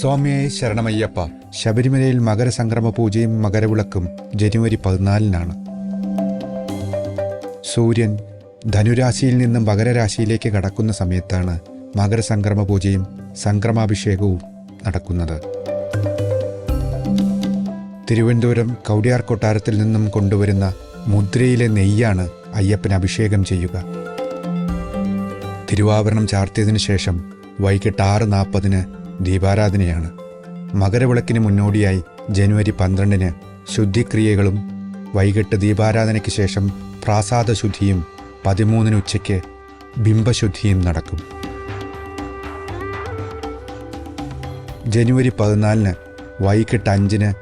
സ്വാമിയെ ശരണമയ്യപ്പ. ശബരിമലയിൽ മകരസംക്രമ പൂജയും മകരവിളക്കും ജനുവരി പതിനാലിനാണ്. സൂര്യൻ ധനുരാശിയിൽ നിന്നും മകരരാശിയിലേക്ക് കടക്കുന്ന സമയത്താണ് മകരസംക്രമ പൂജയും സംക്രമാഭിഷേകവും നടക്കുന്നത്. തിരുവനന്തപുരം കൗടിയാർ കൊട്ടാരത്തിൽ നിന്നും കൊണ്ടുവരുന്ന മുദ്രയിലെ നെയ്യാണ് അയ്യപ്പന് അഭിഷേകം ചെയ്യുക. തിരുവാഭരണം ചാർത്തിയതിനു ശേഷം വൈകിട്ട് ആറ് നാൽപ്പതിന് ദീപാരാധനയാണ്. മകരവിളക്കിന് മുന്നോടിയായി ജനുവരി പന്ത്രണ്ടിന് ശുദ്ധിക്രിയകളും വൈകിട്ട് ദീപാരാധനയ്ക്ക് ശേഷം പ്രാസാദ ശുദ്ധിയും പതിമൂന്നിന് ഉച്ചയ്ക്ക് ബിംബശുദ്ധിയും നടക്കും. ജനുവരി പതിനാലിന് വൈകിട്ട് അഞ്ചിന്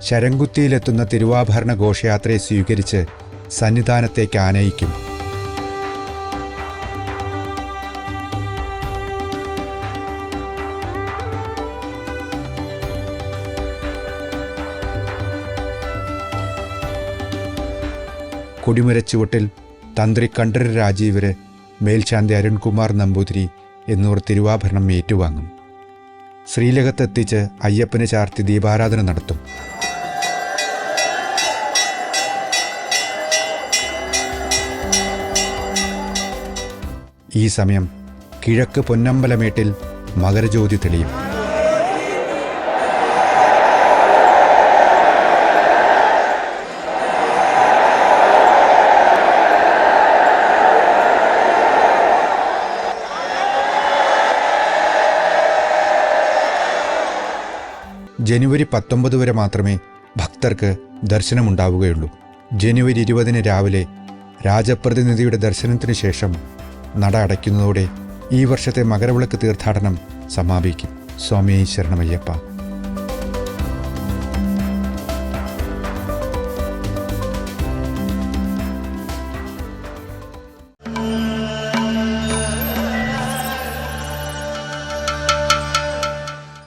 ശരംകുത്തിയിലെത്തുന്ന തിരുവാഭരണ ഘോഷയാത്രയെ സ്വീകരിച്ച് സന്നിധാനത്തേക്ക് ആനയിക്കും. കൊടിമരച്ചുവട്ടിൽ തന്ത്രി കണ്ഠര രാജീവര് മേൽശാന്തി അരുൺകുമാർ നമ്പൂതിരി എന്നിവർ തിരുവാഭരണം ഏറ്റുവാങ്ങും. ശ്രീലകത്തെത്തിച്ച് അയ്യപ്പന് ചാർത്തി ദീപാരാധന നടത്തും. ഈ സമയം കിഴക്ക് പൊന്നമ്പലമേട്ടിൽ മകരജ്യോതി തെളിയും. ജനുവരി പത്തൊമ്പത് വരെ മാത്രമേ ഭക്തർക്ക് ദർശനമുണ്ടാവുകയുള്ളൂ. ജനുവരി ഇരുപതിന് രാവിലെ രാജപ്രതിനിധിയുടെ ദർശനത്തിനു ശേഷം നട അടയ്ക്കുന്നതോടെ ഈ വർഷത്തെ മകരവിളക്ക് തീർത്ഥാടനം സമാപിക്കും. സ്വാമി ശരണമയ്യപ്പ.